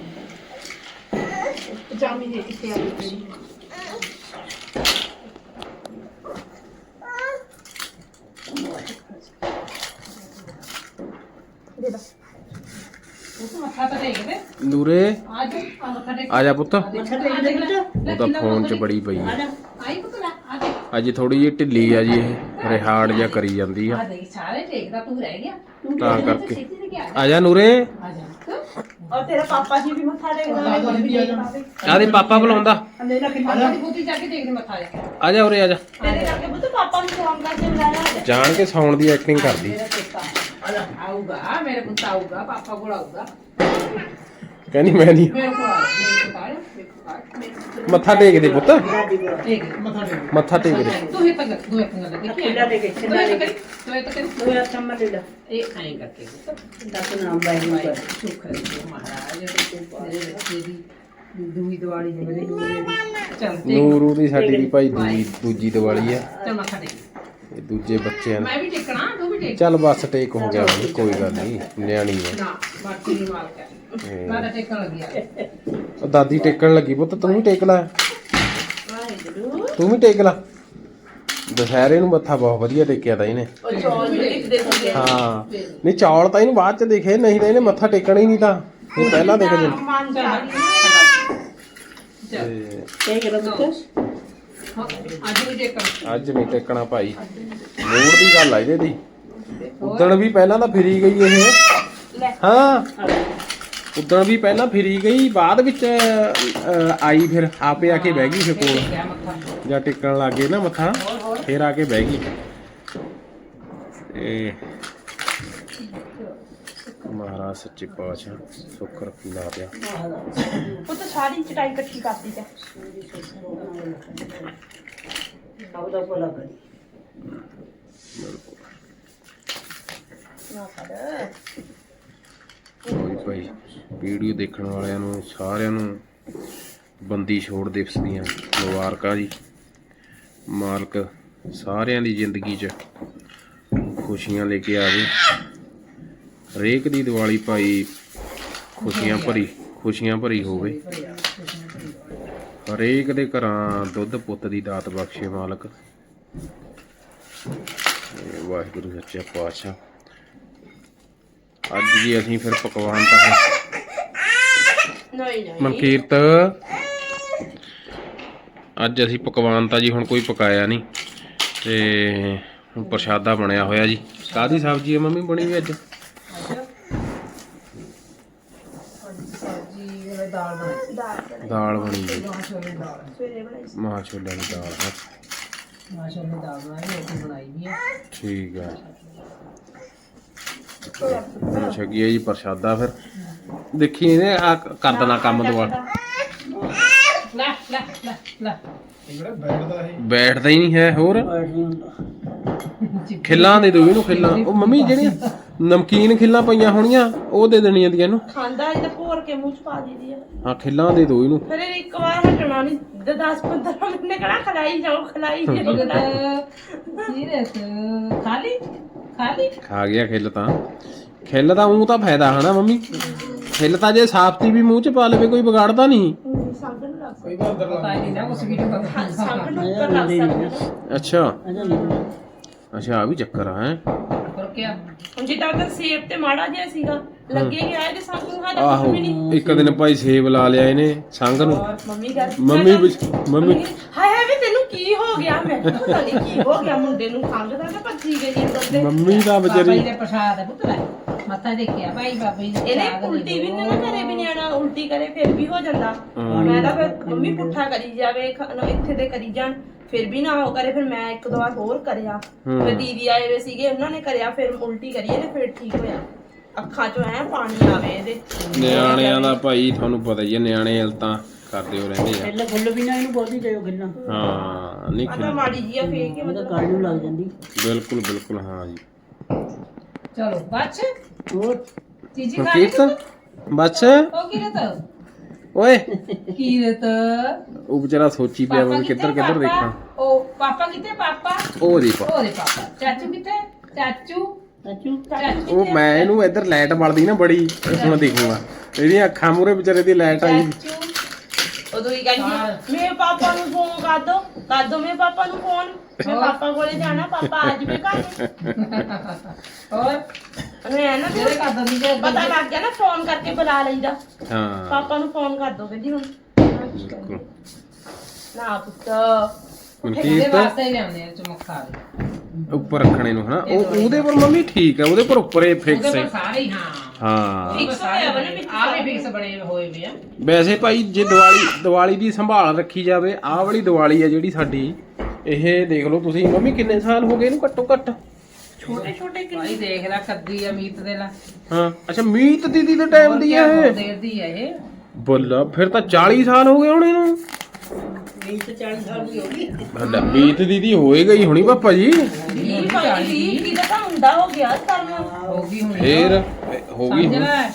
ਪਜਾਮੀ ਦੇ ਕਿੱਥੇ ਆ ਗਈ ਨੂਰੇ ਆ ਜਾ ਪੁੱਤ। ਉਹਦਾ ਫੋਨ 'ਚ ਬੜੀ ਪਈ ਆ ਅੱਜ ਥੋੜੀ ਜਿਹੀ ਢਿੱਲੀ ਆ ਜੀ ਇਹ ਰਿਹਾੜ ਜਿਹਾ ਕਰੀ ਜਾਂਦੀ ਆ। ਸਾਰੇ ਟੇਕਦਾ ਤੂੰ ਰਹਿ ਗਿਆ। ਤਾਂ ਕਰਕੇ। ਛੇਤੀ ਤੇ ਗਿਆ? ਆ ਜਾ ਨੂਰੇ। ਆ ਜਾ। ਔਰ ਤੇਰਾ ਪਾਪਾ ਜੀ ਵੀ ਮੱਥਾ ਟੇਕਦਾ ਆਦੇ ਪਾਪਾ ਬੁਲਾਉਂਦਾ। ਅੰਦੇ ਨਾ ਦੀ ਜਾ। ਕੇ ਦੇਖਦੇ ਮੱਥਾ ਜਾ ਆ ਜਾ ਉਰੇ ਆ ਜਾ। ਤੇਰੇ ਕਰਕੇ ਬੁੱਤ ਪਾਪਾ ਨੂੰ ਫੋਨ ਕਰਕੇ ਬੁਲਾਇਆ ਅੱਜ। ਜਾਣ ਕੇ ਸੌਣ ਦੀ ਐਕਟਿੰਗ ਕਰਦੀ। ਮੇਰਾ ਆਊਗਾ ਮੇਰੇ ਪੁੱਤ ਆਊਗਾ ਪਾਪਾ ਕੋਲ ਆਊਗਾ। ਕਹਿੰਦੀ ਮੈਂ ਨਹੀਂ। ਮੇਰੇ ਕੋਲ ਆ ਮੇਰੇ ਕੋਲ ਆ ਮੇਰੇ ਕੋਲ ਆ ਮੱਥਾ ਟੇਕ ਦੇ ਪੁੱਤ। ਟੇਕ ਮੱਥਾ ਟੇਕ ਮੱਥਾ ਟੇਕ ਦੇ। ਤੂੰ ਇਹ ਤੱਕ ਤੂੰ ਇੱਕ ਗੱਲ ਦੇਖੀ ਖਿੱਲਾ ਦੇ ਕੇ, ਤੂੰ ਇਹ ਕਰੀ ਤੂੰ ਇਹ ਕਰੀ ਉਹ ਹੱਥਾਂ ਮਾ ਲੈ ਇਹ ਐਂ ਕਰਕੇ ਦੱਸ ਨਾਮ ਵਾਹਿਗੁਰੂ ਕਰ ਸੁਖ ਰੱਖੋ ਮਹਾਰਾਜ ਮੇਰੇ ਬੱਚੇ ਦੀ ਦੂਈ ਦਿਵਾਲੀ ਹੈ ਮੇਰੇ ਨੂਰੂ ਦੀ ਸਾਡੀ ਦੀ ਭਾਈ ਦੂਜੀ ਦੂਜੀ ਦੀਵਾਲੀ ਆ। ਚੱਲ ਮੱਥਾ ਟੇਕ ਇਹ ਦੂਜੇ ਬੱਚਿਆਂ ਮੈਂ ਵੀ ਟੇਕਣਾ ਤੂੰ ਵੀ ਟੇਕ। ਚੱਲ ਬਸ ਟੇਕ ਹੋ ਗਿਆ ਕੋਈ ਗੱਲ ਨਹੀਂ ਨਿਆਣੀ ਆ ਨਾ ਬਾਕੀ ਨਹੀਂ ਮਾਲ ਕਰ ਮੈਂ ਤਾਂ ਟੇਕਣ ਲੱਗੀ ਆ। ਉਹ ਦਾਦੀ ਟੇਕਣ ਲੱਗੀ ਪੁੱਤ ਤੂੰ ਵੀ ਟੇਕ ਲੈ। ਤੂੰ ਵੀ ਟੇਕ ਲੈ। ਦੁਸਹਿਰੇ ਨੂੰ ਮੱਥਾ ਬਹੁਤ ਵਧੀਆ ਟੇਕਿਆ ਤਾਂ ਇਹਨੇ। ਉਹ ਚੌਲ ਵੀ ਲਿਖਦੇ ਸੀਗੇ ਹਾਂ। ਨਹੀਂ ਚੌਲ ਤਾਂ ਇਹਨੂੰ ਬਾਅਦ ਚ ਦੇਖੇ ਨਹੀਂ ਤਾਂ ਇਹਨੇ ਮੱਥਾ ਟੇਕਣਾ ਹੀ ਨਹੀਂ ਤਾਂ। ਇਹ ਪਹਿਲਾਂ ਦੇਖ ਜੇ। ਮਾਨ ਇਹ ਪੁੱਤ। ਹਾਂ, ਅੱਜ ਵੀ ਟੇਕਣਾ ਅੱਜ ਨਹੀਂ ਟੇਕਣਾ ਭਾਈ। ਮੂਡ ਦੀ ਗੱਲ ਆ ਇਹਦੇ ਦੀ। ਉਦਣ ਵੀ ਪਹਿਲਾਂ ਤਾਂ ਫਿਰੀ ਗਈ ਇਹ। ਲੈ। ਹਾਂ। ਉਦੋਂ ਵੀ ਪਹਿਲਾਂ ਫਿਰੀ ਗਈ ਬਾਅਦ ਵਿੱਚ ਆਈ ਫਿਰ ਆਪੇ ਆ ਕੇ ਬਹਿ ਗਈ ਫਿਰ ਕੋਲ। ਕਿਆ ਮੱਥਾ। ਜਾਂ ਟਿਕਣ ਲੱਗੇ ਨਾ ਮੱਥਾ ਫਿਰ ਆ ਕੇ ਬਹਿ ਗਈ। ਤੇ ਮਹਾਰਾਜ ਸੱਚੇ ਪਾਤਸ਼ਾਹ ਸੁੱਖ ਰੱਖੀ ਲਾ ਪਿਆ ਉਹ ਤਾਂ ਸਾਰੀ ਚਟਾਈ ਇਕੱਠੀ ਕਰਤੀ ਤੇ। ਸਭ ਦਾ ਭਲਾ ਕਰੀ ਨਾ ਫੜ। ਕੋਈ ਭਾਈ ਵੀਡੀਓ ਦੇਖਣ ਵਾਲਿਆਂ ਨੂੰ ਸਾਰਿਆਂ ਨੂੰ ਬੰਦੀ ਛੋੜ ਦਿਵਸ ਦੀਆਂ ਮੁਬਾਰਕਾਂ ਜੀ। ਮਾਲਕ ਸਾਰਿਆਂ ਦੀ ਜ਼ਿੰਦਗੀ 'ਚ ਖੁਸ਼ੀਆਂ ਲੈ ਕੇ ਆਵੇ। ਹਰੇਕ ਦੀ ਦੀਵਾਲੀ ਭਾਈ ਖੁਸ਼ੀਆਂ ਭਰੀ ਖੁਸ਼ੀਆਂ ਭਰੀ ਹੋਵੇ। ਹਰੇਕ ਦੇ ਘਰਾਂ ਦੁੱਧ ਪੁੱਤ ਦੀ ਦਾਤ ਬਖਸ਼ੇ ਮਾਲਕ। ਵਾਹਿਗੁਰੂ ਸੱਚਾ ਪਾਤਸ਼ਾਹ। ਅੱਜ ਜੀ ਅਸੀਂ ਫਿਰ ਪਕਵਾਨ ਤਾਂ ਨਹੀਂ ਨਹੀਂ। ਮਨਕੀਰਤ। ਅੱਜ ਅਸੀਂ ਪਕਵਾਨ ਤਾਂ ਜੀ ਹੁਣ ਕੋਈ ਪਕਾਇਆ ਨਹੀਂ। ਤੇ ਹੁਣ ਪ੍ਰਸ਼ਾਦਾ ਬਣਿਆ ਹੋਇਆ ਜੀ। ਕਾਦੀ ਸਬਜ਼ੀ ਹੈ ਮੰਮੀ ਬਣੀ ਵੀ ਅੱਜ? ਦਾਲ ਬਣਾਈ ਦਾਲ ਦਾਲ ਬਣੀ ਜੀ ਮਾਂ ਛੋਲੇ ਦਾਲ। ਸਵੇਰੇ ਬਣਾਈ ਸੀ। ਮਾਂ ਛੋਲਿਆਂ ਦੀ ਦਾਲ ਹੈ। ਮਾਂ ਛੋਲੇ ਦਾਲ ਬਣਾਈ ਰੋਟੀ ਬਣਾਈ ਵੀ ਆ। ਠੀਕ ਹੈ ਹੁਣ ਜੀ ਪ੍ਰਸ਼ਾਦਾ ਫਿਰ? ਦੇਖੀ ਇਹਨੇ ਆ ਕਰ ਦੇਣਾ ਕੰਮ ਦੁਆ ਲੈ ਲੈ ਲੈ ਲੈ। ਜਿਹੜਾ ਬੈਠਦਾ ਹੀ ਨਹੀਂ ਹੈ ਹੋਰ? ਖਿੱਲਾਂ ਦੇ ਦੋ ਇਹਨੂੰ ਖਿੱਲਾਂ। ਉਹ ਮੰਮੀ ਜਿਹੜੀਆਂ ਨਮਕੀਨ ਖਿੱਲਾਂ ਪਈਆਂ ਹੋਣੀਆਂ ਉਹ ਦੇ ਦੇਣੀਆਂ ਦੀਆਂ ਇਹਨੂੰ। ਖਾਂਦਾ ਇਹਦਾ ਭੋਰ ਕੇ ਮੂੰਹ ਚ ਪਾ ਦੀਦੀ ਆ। ਹਾਂ ਖਿੱਲਾਂ ਦੇ ਦੋ ਇਹਨੂੰ। ਫਿਰ ਇਹ ਇੱਕ ਵਾਰ ਹਟਣਾ ਨਹੀਂ 10 15 ਮਿੰਟ ਨੇ ਕਹਣਾ ਖਲਾਈ ਜਾਓ ਖਲਾਈ ਜਾਓ ਸੀਰਤ ਖਾਲੀ ਖਾਲੀ ਖਾ ਗਿਆ ਖਿੱਲ ਤਾਂ। ਖਿੱਲ ਤਾਂ ਉਹ ਤਾਂ ਫਾਇਦਾ ਹਨਾ ਮੰਮੀ? ਖਿੱਲ ਤਾਂ ਜੇ ਸਾਫਤੀ ਵੀ ਮੂੰਹ ਚ ਪਾ ਲਵੇ ਕੋਈ ਵਿਗਾੜਦਾ ਨਹੀਂ ਹਮ, ਸੰਗ ਨੂੰ ਲੱਗ ਕਈ ਵਾਰ ਅੰਦਰ ਪਤਾ ਹੀ ਨਹੀਂ ਨਾ ਉਸ ਵੀਡੀਓ ਦਾ ਸਕਦਾ ਸੰਗ ਨੂੰ ਉੱਪਰ ਲੱਗ ਸਕਦਾ। ਅੱਛਾ। ਅੱਛਾ ਆ ਵੀ ਚੱਕਰ ਆ ਹੈ। ਕਿਆ? ਹੁਣ ਜਿੱਦਾਂ ਉਹ ਸੇਬ ਤੇ ਮਾੜਾ ਜਿਹਾ ਸੀਗਾ ਲੱਗੇ ਗਿਆ ਇਹਦੇ ਸੰਗ ਨੂੰ ਹੱਥ ਆਹੋ ਵੀ ਨਹੀਂ। ਇੱਕ ਦਿਨ ਭਾਈ ਸੇਬ ਲਾ ਲਿਆ ਇਹਨੇ ਸੰਗ ਨੂੰ। ਮੰਮੀ ਕਰ ਮੰਮੀ ਵਿੱਚ- ਮੰਮੀ ਹਾਏ ਹਾਏ ਵੀ ਤੈਨੂੰ ਕੀ ਹੋ ਗਿਆ? ਮੈਂ ਕਿਹਾ ਪਤਾ ਨਹੀਂ ਕੀ ਹੋ ਗਿਆ ਮੁੰਡੇ ਨੂੰ ਖੰਘ ਦਾ ਤੇ ਭੱਜੀ ਗਈ ਅੰਦਰ ਦੇ ਮੰਮੀ ਦਾ ਬਾਬਾ ਜੀ ਵਿਚਾਰੀ ਦੇ ਪ੍ਰਸ਼ਾਦ ਹੈ ਪੁੱਤ ਲੈ ਮੱਥਾ ਦੇਖਿਆ ਭਾਈ ਬਾਬਾ ਜੀ ਦੇ ਇਹਨੇ ਪ੍ਰਸ਼ਾਦ ਉਲਟੀ ਵੀ ਨਾ ਕਰੇ ਵੀ ਨਿਆਣਾ ਉਲਟੀ ਕਰੇ ਫਿਰ ਵੀ ਹੋ ਜਾਂਦਾ। ਮੈਂ ਤਾਂ ਫਿਰ ਮੰਮੀ ਪੁੱਠਾ ਕਰੀ ਜਾਵੇ ਖ- ਨਾ ਇੱਥੇ ਤੇ ਕਰੀ ਜਾਣ। ਫਿਰ ਵੀ ਨਾ ਉਹ ਕਰੇ ਫਿਰ ਮੈਂ ਇੱਕ ਦੋ ਵਾਰ ਹੋਰ ਕਰਿਆ। ਫਿਰ ਦੀਦੀ ਆਏ ਵੇ ਸੀਗੇ ਉਹਨਾਂ ਨੇ ਕਰਿਆ ਫਿਰ ਉਲਟੀ ਕਰੀ ਇਹਨੇ ਫਿਰ ਠੀਕ ਹੋਇਆ। ਅੱਖਾਂ ਚੋਂ ਐ ਪਾਣੀ ਆਵੇ ਇਹਦੇ। ਨਿਆਣਿਆਂ ਦਾ ਭਾਈ ਤੁਹਾਨੂੰ ਪਤਾ ਹੀ ਹੈ ਨਿਆਣੇ ਹਲ ਤਾਂ ਕਰਦੇ ਹੋ ਰਹਿੰਦੇ ਆ। ਪਹਿਲੇ ਫੁੱਲ ਵੀ ਨਾ ਇਹਨੂੰ ਬਹੁਤੀ ਦਿਓ ਗਿੱਲਾਂ ਹਾਂ ਨਹੀਂ ਆ ਤਾਂ ਖਿੱਲ ਮਾੜੀ ਜੀ ਆ ਫੇਰ ਕੇ ਉਹਦਾ ਮਤਲਬ ਕਾਲ ਨੂੰ ਲੱਗ ਜਾਂਦੀ। ਬਿਲਕੁਲ ਬਿਲਕੁਲ ਹਾਂ ਜੀ। ਚਲੋ ਬੱਚ ਹੋਰ? ਚੀਜੀ ਖਾ ਲਈ ਮਨਕੀਰਤ ਬੱਸ। ਉਹ ਕੀਰਤ ਓਏ। ਕੀਰਤ ਉਹ ਵਿਚਾਰਾ ਸੋਚੀ ਪਿਆ ਮੈਂ ਕਿੱਧਰ ਕਿੱਧਰ ਦੇਖਾਂ। ਉਹ ਪਾਪਾ ਕਿੱਥੇ ਪਾਪਾ? ਉਹ ਦੇਖੋ। ਉਹਦੇ ਪਾਪਾ। ਚਾਚੂ ਕਿੱਥੇ? ਚਾਚੂ? ਚਾਚੂ। ਉਹ ਮੈਂ ਇਹਨੂੰ ਇੱਧਰ ਲਾਈਟ ਬਲਦੀ ਨਾ ਬੜੀ ਹੁਣ ਦੇਖੂਗਾ। ਇਹਦੀਆਂ ਅੱਖਾਂ ਮੂਰੇ ਵਿਚਾਰੇ ਦੀ ਲਾਈਟ ਆਈ। ਉਦੋਂ ਹੀ ਕਹਿੰਦੀ ਮੇਰੇ ਪਾਪਾ ਨੂੰ ਫੋਨ ਕਰ ਦੋ। ਕਰ ਦੋ ਮੇਰੇ ਪਾਪਾ ਨੂੰ ਫੋਨ ਮੈਂ ਪਾਪਾ ਕੋਲੇ ਜਾਣਾ ਪਾਪਾ ਅੱਜ ਵੀ ਘਰ। ਹੋਰ? ਮੈਂ ਨਾ ਜਿਹੜੇ ਕਰ ਦਿੰਦੀ ਜੇ ਪਤਾ ਲੱਗ ਗਿਆ ਨਾ ਫੋਨ ਕਰਕੇ ਬੁਲਾ ਲਈਦਾ। ਹਾਂ। ਪਾਪਾ ਨੂੰ ਫੋਨ ਕਰ ਦੋ ਕਹਿੰਦੀ ਹੁਣ। ਬਿਲਕੁਲ। ਨਾ ਪੁੱਤ। ਇਹਦੇ ਮਨਕੀਰਤ ਵਾਸਤੇ ਹੀ ਲਿਆਉਂਦੇ ਆ ਚਮਕਾ ਦੇ ਉੱਪਰ ਰੱਖਣੇ ਨੂੰ ਹਨਾ? ਉਹ ਉਹਦੇ ਪਰ ਮੰਮੀ ਠੀਕ ਹੈ ਉਹਦੇ ਪਰ ਉੱਪਰ ਇਹ ਫਿਕਸ ਉਹਦੇ ਹੈ। ਪਰ ਸਾਰੇ ਹੀ ਹਾਂ। ਹਾਂ। ਫਿਕਸ ਹੋਇਆ ਵਾ ਨਾ ਵਿੱਚ ਆ ਵੀ ਫਿਕਸ ਬਣੇ ਹੋਏ ਵੇ ਆ। ਵੈਸੇ ਭਾਈ ਜੇ ਦੀਵਾਲੀ ਦੀਵਾਲੀ ਦੀ ਸੰਭਾਲ ਰੱਖੀ ਜਾਵੇ ਆਹ ਵਾਲੀ ਦੀਵਾਲੀ ਹੈ ਜਿਹੜੀ ਸਾਡੀ ਇਹ ਦੇਖ ਲਓ ਤੁਸੀਂ ਮੰਮੀ ਕਿੰਨੇ ਸਾਲ ਹੋ ਗਏ ਇਹਨੂੰ ਘੱਟੋ ਘੱਟ? ਛੋਟੇ ਛੋਟੇ ਭਾਈ ਦੇਖ ਲੈ ਕੱਦੀ ਆ ਮੀਤ ਦੇ ਲਾ। ਹਾਂ ਅੱਛਾ ਮੀਤ ਦੀਦੀ ਦੇ ਟਾਈਮ ਦੀ ਹੈ ਇਹ। ਦੇਰ ਦੀ ਆ ਇਹ। ਬੱਲਾ ਫਿਰ ਤਾਂ 40 ਸਾਲ ਹੋ ਗਏ ਹੁਣ ਇਹਨੂੰ। ਵੀਹ ਤੇ 40 ਸਾਲ ਦੀ ਹੋ ਗਈ। ਬੱਲਾ ਮੀਤ ਦੀਦੀ ਹੋਏ ਗਈ ਹੋਣੀ ਪਾਪਾ ਜੀ। ਵੀਹ ਪੰਜ ਵੀਹ ਕੀ ਦਾ ਤਾਂ ਹੁੰਦਾ ਹੋ ਗਿਆ ਸਾਲਾਂ ਹੋ ਗਈ ਹੁਣ। ਫੇਰ ਹੋ ਗਈ ਸਮਝ ਹੁਣ। ਲੈ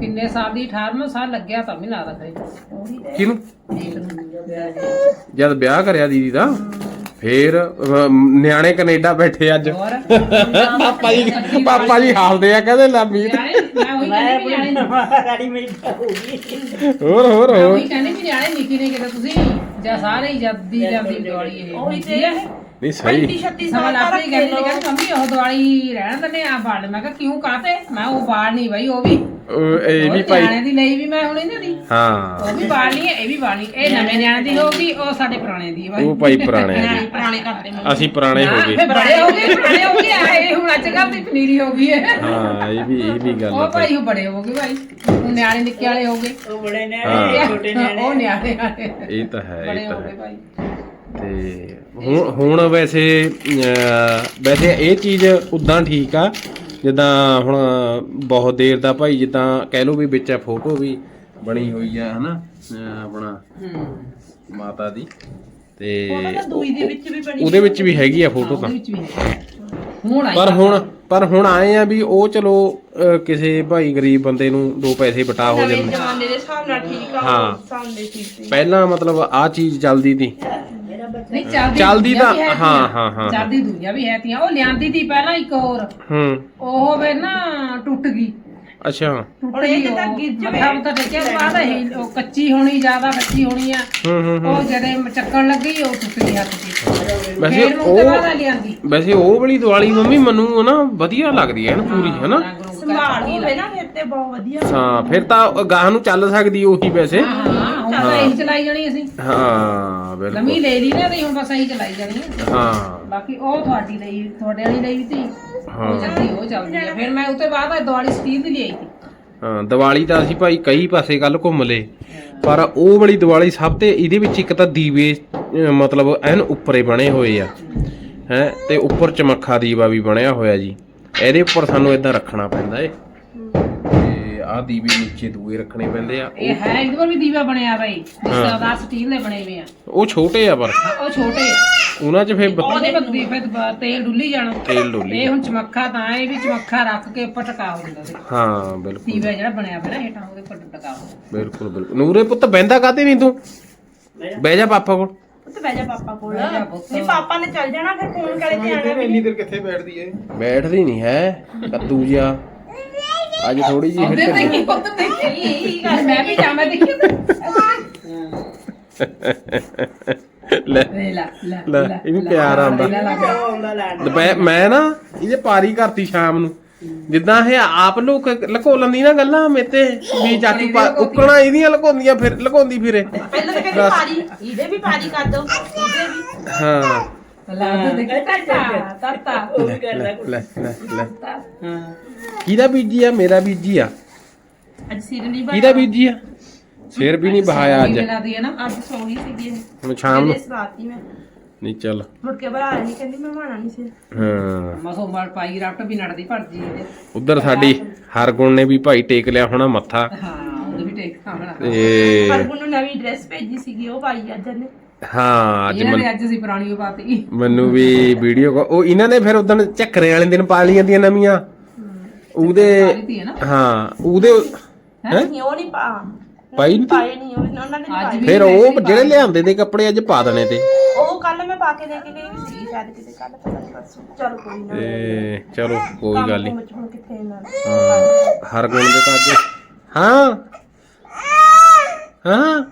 ਕਿੰਨੇ ਸਾਲ ਦੀ 18ਵਾਂ ਸਾਲ ਲੱਗਿਆ ਤਾਂ ਵੀ ਨਾ ਰੱਖੇ ਕਿਹਨੂੰ? ਜਦ ਵਿਆਹ ਕਰਿਆ ਦੀਦੀ ਦਾ। ਫੇਰ ਅਹ, ਨਿਆਣੇ ਕੈਨੇਡਾ ਬੈਠੇ ਅੱਜ। ਪਾਪਾ ਜੀ ਪਾਪਾ ਜੀ ਹਾਲਦੇ ਆ ਕਹਿੰਦੇ ਲੈ ਮੀਤ ਨਿਆਣੇ ਮੈਂ ਉਹੀ ਕਹਿੰਦੀ ਵੀ ਨਿਆਣੇ ਗਾੜੀ ਮੇਰੀ ਤਾਂ ਹੋ ਗਈ। ਹੋਰ ਹੋਰ ਮੈਂ ਹੋਰ। ਉਹੀ ਕਹਿੰਦੀ ਵੀ ਨਿਆਣੇ ਨਿੱਕੀ ਨੇ ਕਿਤੇ ਤੁਸੀਂ ਜਾਂ ਸਾਰੇ ਹੀ ਜੱਦੀ ਜਾਂਦੀ ਦਿਵਾਲੀ ਇਹ। ਉਹੀ ਤੇ ਨਹੀਂ ਸਹੀ। 35 36 ਸਵਾਲ ਆਪੇ ਕਹਿੰਦੀ ਲਓ ਕਹਿੰਦੀ ਮੰਮੀ ਉਹ ਦਿਵਾਲੀ ਰਹਿਣ ਦਿੰਦੇ ਆ ਬਾੜ ਮੈਂ ਕਿਹਾ ਕਿਉਂ ਕਾਤੇ ਮੈਂ ਉਹ ਬਾੜ ਨਹੀਂ ਬਈ ਉਹ ਵੀ। ਉਹ ਇਹ ਵੀ ਭਾਈ। ਨਿਆਣੇ ਦੀ ਲਈ ਵੀ ਮੈਂ ਹੁਣੇ ਨਹੀਂ ਦੀ ਹਾਂ। ਉਹ ਵੀ ਬਾੜ ਨਹੀਂ ਹੈ ਇਹ ਵੀ ਬਾੜ ਨਹੀਂ। ਇਹ ਨਵੇਂ ਨਿਆਣੇ ਦੀ ਹੋਊਗੀ ਉਹ ਸਾਡੇ ਪੁਰਾਣੇ ਦੀ ਹੈ ਉਹ ਭਾਈ ਪੁਰਾਣੇ ਆ ਜੀ। ਨਿਆਣੇ ਪੁਰਾਣੇ ਕਰਦੇ ਮੰਮੀ ਅਸੀਂ ਪੁਰਾਣੇ ਹੋ ਗਏ। ਫੇ ਬੜੇ ਹੋ ਗਏ ਪੁਰਾਣੇ ਹੋ ਗਏ ਆ, ਇਹ ਹੁਣ ਅੱਜ ਕੱਲ੍ਹ ਦੀ ਪਨੀਰੀ ਹੋ ਗਈ ਹੈ। ਹਾਂ ਇਹ ਵੀ ਇਹ ਵੀ ਗੱਲ ਉਹ ਹੈ ਭਾਈ। ਉਹ ਬੜੇ ਹੋ ਗਏ ਭਾਈ। ਉਹ ਨਿਆਣੇ ਨਿੱਕੇ ਵਾਲੇ ਹੋ ਗਏ। ਉਹ ਬੜੇ ਹਾਂ। ਨਿਆਣੇ ਛੋਟੇ ਨਿਆਣੇ ਉਹ ਨਿਆਣੇ। ਵਾਲੇ। ਇਹ ਤਾਂ ਹੈ ਬੜੇ ਇਹ ਹੋ ਤਾਂ ਗਏ ਹੈ ਭਾਈ। ਤੇ ਹੁਣ ਹੁਣ ਵੈਸੇ ਵੈਸੇ ਇਹ ਚੀਜ਼ ਉਦਾਂ ਠੀਕ ਆ ਜਿੱਦਾਂ ਹੁਣ ਬਹੁਤ ਦੇਰ ਦਾ ਭਾਈ ਜਿੱਦਾਂ ਕਹਿ ਲਓ ਵੀ ਵਿੱਚ ਫੋਟੋ ਵੀ ਬਣੀ ਹੋਈ ਆ ਹਨਾ ਆਪਣਾ ਮਾਤਾ ਦੀ। ਤੇ ਉਹਦੇ ਵਿੱਚ ਵੀ ਹੈਗੀ ਆ ਫੋਟੋ ਤਾਂ। ਪਰ ਹੁਣ ਪਰ ਹੁਣ ਆਏ ਆ ਵੀ ਉਹ ਚਲੋ ਕਿਸੇ ਭਾਈ ਗਰੀਬ ਬੰਦੇ ਨੂੰ ਦੋ ਪੈਸੇ ਬਟਾ ਹੋ ਜਾਂਦੇ ਜ਼ਮਾਨੇ ਦੇ ਹਿਸਾਬ ਨਾਲ ਠੀਕ ਆ ਹਾਂ। ਪਹਿਲਾਂ ਮਤਲਬ ਆ ਚੀਜ਼ ਚੱਲਦੀ ਸੀ ਨਹੀਂ ਚੱਲਦੀ ਚੱਲਦੀ ਦੁਨੀਆ ਤਾਂ- ਵੀ ਹੈ ਹਾਂ, ਤੀਆਂ। ਹਾਂ, ਹਾਂ। ਚੱਲਦੀ ਦੁਨੀਆ ਵੀ ਹੈ ਤੀਆਂ। ਉਹ ਲਿਆਂਦੀ ਤੀ ਪਹਿਲਾਂ ਇੱਕ ਹੋਰ। ਹੂੰ। ਉਹ ਵੇ ਨਾ ਟੁੱਟ ਗਈ। ਅੱਛਾ। ਟੁੱਟ ਹੁਣ ਇਹ ਗਈ ਕਿੱਦਾਂ ਉਹ। ਗਿਰ ਜਾਵੇ? ਤਾਂ ਟੇਕਿਆ ਬਾਅਦ ਇਹ ਉਹ ਕੱਚੀ ਹੋਣੀ ਜ਼ਿਆਦਾ ਕੱਚੀ ਹੋਣੀ ਆ। ਹੂੰ ਹੂੰ ਹੂੰ। ਉਹ ਜਦੋਂ ਚੱਕਣ ਲੱਗੀ ਉਹ ਟੁੱਟ ਗਈ ਹੱਥ ਦੀ। ਵੈਸੇ ਫੇਰ ਉਹ ਬਾਅਦ ਉਹ ਲਿਆਂਦੀ। ਵੈਸੇ ਉਹ ਵਾਲੀ ਦੀਵਾਲੀ ਮੰਮੀ ਮੈਨੂੰ ਨਾ ਵਧੀਆ ਲੱਗਦੀ ਹੈ ਨਾ ਪੂਰੀ ਹੈ ਨਾ? ਸੰਭਾਲ ਹੋਵੇ ਨਾ ਫਿਰ ਤੇ ਬਹੁਤ ਵਧੀਆ। ਹਾਂ ਫਿਰ ਤਾਂ ਗਾਹ ਨੂੰ ਚੱਲ ਸਕਦੀ ਉਹੀ ਵੈਸੇ। ਹਾਂ ਹਾਂ। ਹੁਣ ਤਾਂ ਇਹੀ ਚਲਾਈ ਜਾਣੀ ਅਸੀਂ। ਹਾਂ ਨਵੀਂ ਬਿਲਕੁਲ ਲੈ ਲਈ ਨਾ ਤੇ ਹੁਣ ਬਸ ਇਹੀ ਚਲਾਈ ਜਾਣੀ ਆ। ਹਾਂ। ਬਾਕੀ ਉਹ ਤੁਹਾਡੀ ਲਈ ਤੁਹਾਡੇ ਵਾਲੀ ਲਈ ਸੀ ਹਾਂ। ਉਹ ਚੱਲਦੀ ਉਹ ਚੱਲਦੀ ਆ। ਫਿਰ ਮੈਂ ਉਤੇ ਬਾਅਦ ਆ ਦਿਵਾਲੀ ਸਟੀਲ ਦੀ ਲਈ ਸੀ ਹਾਂ ਦੀਵਾਲੀ ਤਾਂ ਅਸੀਂ ਭਾਈ ਕਈ ਪਾਸੇ ਗੱਲ ਘੁੰਮ ਲਏ। ਪਰ ਉਹ ਵਾਲੀ ਦੀਵਾਲੀ ਸਭ ਤੇ ਇਹਦੇ ਵਿੱਚ ਇੱਕ ਤਾਂ ਦੀਵੇ ਅਹ, ਮਤਲਬ ਐਨ ਉੱਪਰੇ ਬਣੇ ਹੋਏ ਆ। ਹੈ ਤੇ ਉੱਪਰ ਚਮੱਖਾ ਦੀਵਾ ਵੀ ਬਣਿਆ ਹੋਇਆ ਜੀ। ਇਹਦੇ ਉੱਪਰ ਸਾਨੂੰ ਇਦਾਂ ਰੱਖਣਾ ਪੈਂਦਾ ਏ। ਆਹ ਦੀਵੇ ਨੀਚੇ ਦੂਏ ਰੱਖਣੇ ਪੈਂਦੇ ਆ। ਇਹ ਹੈ ਇਹਦੇ ਪਰ ਵੀ ਦੀਵਾ ਬਣਿਆ ਬਾਈ। ਜਿਸਦਾ ਸਟੀਲ ਦੇ ਬਣੇ ਹੋਏ ਆ। ਉਹ ਛੋਟੇ ਆ ਪਰ। ਹਾਂ, ਉਹ ਛੋਟੇ ਆ। ਉਹਨਾਂ 'ਚ ਫਿਰ ਬ- ਉਹਦੇ ਪਰ ਦੀਵੇ ਤੇ ਤੇਲ ਡੁੱਲੀ ਜਾਣਾ। ਤੇਲ ਡੋਲੀ ਇਹ ਹੁਣ ਚਮੱਖਾ ਤਾਂ ਇਹ ਵੀ ਚਮੱਖਾ ਰੱਖ ਕੇ ਉੱਪਰ ਟਕਾ ਹੋ ਜਾਂਦਾ ਉਹਦੇ ਹਾਂ ਬਿਲਕੁਲ। ਦੀਵਾ ਜਿਹੜਾ ਬਣਿਆ ਪਿਆ ਨਾ ਹੇਠਾਂ ਉਹਦੇ ਉੱਪਰ ਟਕਾ ਹੋ ਬਿਲਕੁਲ ਬਿਲਕੁਲ। ਨੂਰੇ ਪੁੱਤ ਬਹਿੰਦਾ ਕਾਤੇ ਨਹੀਂ ਤੂੰ? ਬਹਿ ਜਾ ਪਾਪਾ ਕੋਲ। ਉਹ ਤੇ ਬਹਿ ਜਾ ਪਾਪਾ ਕੋਲ। ਬਹਿ ਜਾ ਪੁੱਤ। ਨਹੀਂ ਪਾਪਾ ਨੇ ਚੱਲ ਜਾਣਾ ਫਿਰ ਫੋਨ ਕਰੇ ਤੇ ਆਣਾ ਇੰਨੀ ਦੇਰ ਕਿੱਥੇ ਬੈਠਦੀ ਏ ਬੈਠਦੀ ਨਹੀਂ ਹੈ ਕੱਦੂ ਜਿਹਾ। ਅੱਜ ਥੋੜੀ ਜਿਹੀ ਉਹਦੇ ਹਿੱਟ ਤੇ ਕੀ ਪੁੱਤ ਦੇਖੀ ਇਹੀ ਗੱਲ ਮੈਂ ਵੀ ਜਾਵਾਂ ਦੇਖੀ ਲੈ ਲੈ ਲੈ ਇਹਨੂੰ ਪਿਆਰ ਆਉਂਦਾ। ਦੁਪਹਿਰ ਮੈਂ ਨਾ ਇਹਦੇ ਪਾਰੀ ਕਰਤੀ ਸ਼ਾਮ ਨੂੰ ਜਿੱਦਾਂ ਇਹ ਆਪ ਲੋਕ ਲਕੋ ਲੈਂਦੀ ਨਾ ਗੱਲਾਂ ਮੇਤੇ ਵੀ ਚਾਚੂ ਉੱਕਣਾ ਇਹਦੀਆਂ ਲਕੋਂਦੀਆਂ ਫਿਰ ਲਕੋਂਦੀ ਫਿਰੇ ਪਹਿਲਾਂ ਤਾਂ ਕਹਿੰਦੀ ਪਾਰੀ ਇਹਦੇ ਵੀ ਪਾਰੀ ਕਰ ਦੋ ਇਹਦੇ ਵੀ ਹਾਂ ਲੈ ਉਹ ਵੀ ਕਰਦਾ ਲੈ ਲੈ ਲੈ ਲੈ ਹਾਂ ਕਿਹਦਾ ਬੀਜੀ ਆ? ਮੇਰਾ ਬੀਜੀ ਆ। ਅੱਜ ਸਿਰ ਨਹੀਂ ਕਿਹਦਾ ਬੀਜੀ ਆ? ਸਿਰ ਵੀ ਨਹੀਂ ਬਹਾਇਆ ਅੱਜ। ਮੇਰਾ ਦੀ ਹੈ ਨਾ ਅੱਜ ਸੌਣੀ ਸੀਗੀ ਇਹ। ਹੁਣ ਸ਼ਾਮ ਨੂੰ। ਸਰਾਤੀ ਮੈਂ। ਨਹੀਂ ਚੱਲ। ਮੁੜ ਕੇ ਬਣਾ ਨਹੀਂ ਕਹਿੰਦੀ ਮੈਂ ਮਾਣਾ ਨਹੀਂ ਸਿਰ ਹਾਂ। ਮਸੋ ਮਾਰ ਪਾਈ ਰੱਟ ਵੀ ਨੜਦੀ ਭੱਜੀ ਇਹਦੇ ਉਧਰ ਸਾਡੀ ਹਰਗੁਣ ਨੇ ਵੀ ਭਾਈ ਟੇਕ ਲਿਆ ਹੋਣਾ ਮੱਥਾ। ਹਾਂ ਉਹਦੇ ਵੀ ਟੇਕ ਖਾਣਾ ਤੇ ਪਰ ਨੂੰ ਨਵੀਂ ਡਰੈਸ ਭੇਜੀ ਸੀਗੀ ਉਹ ਪਾਈ ਅੱਜ ਨੇ ਹਾਂ ਅੱਜ ਅਸੀਂ ਪੁਰਾਣੀ ਉਹ ਪਾਤੀ ਮੈਨੂੰ ਵੀ ਵੀਡੀਓ ਉਹ ਇਹਨਾਂ ਨੇ ਫਿਰ ਉਦੋਂ ਝੱਕਰੇ ਵਾਲੇ ਦਿਨ ਪਾ ਲਈਆਂ ਦੀਆਂ ਨਵੀਆਂ। ਉਹਦੇ ਹੈ ਉਹਦੇ ਹੈ? ਨਹੀਂ ਉਹ ਨਹੀਂ ਪਾ ਪਾਈ ਨੀ ਤੀ? ਪਾਏ ਨਹੀਂ ਉਹ ਉਹਨਾਂ ਨੇ ਨੀ ਅੱਜ ਪਾਏ। ਵੀ ਫਿਰ ਉਹ ਜਿਹੜੇ ਲਿਆਂਦੇ ਦੇ ਕੱਪੜੇ ਅੱਜ ਪਾ ਦੇਣੇ ਤੇ। ਉਹ ਕੱਲ ਮੈਂ ਪਾ ਕੇ ਦੇ ਕੇ ਗਈ ਸੀਗੀ ਸ਼ਾਇਦ ਕਿਤੇ ਕੱਲ ਪਤਾ ਨਹੀਂ ਪਰਸੋਂ ਚਲ ਕੋਈ ਨਾ। ਤੇ ਚਲੋ ਕੋਈ ਗੱਲ ਨਹੀਂ ਕੰਮ ਕੁੰਮ ਚ ਹੁਣ ਕਿੱਥੇ ਇਹਨਾਂ ਹਾਂ ਹਰਗੁਣ ਦੇ ਤਾਂ ਅੱਜ ਹਾਂ। ਹਾਂ।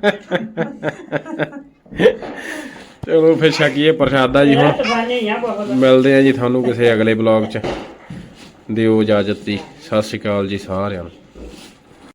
ਚਲੋ ਫਿਰ ਛਕੀਏ ਪ੍ਰਸ਼ਾਦਾ ਜੀ ਹੁਣ। ਮਿਲਦੇ ਆ ਜੀ ਤੁਹਾਨੂੰ ਕਿਸੇ ਅਗਲੇ ਬਲੌਗ 'ਚ। ਦਿਓ ਇਜਾਜ਼ਤ ਦੀ ਸਤਿ ਸ਼੍ਰੀ ਅਕਾਲ ਜੀ ਸਾਰਿਆਂ ਨੂੰ।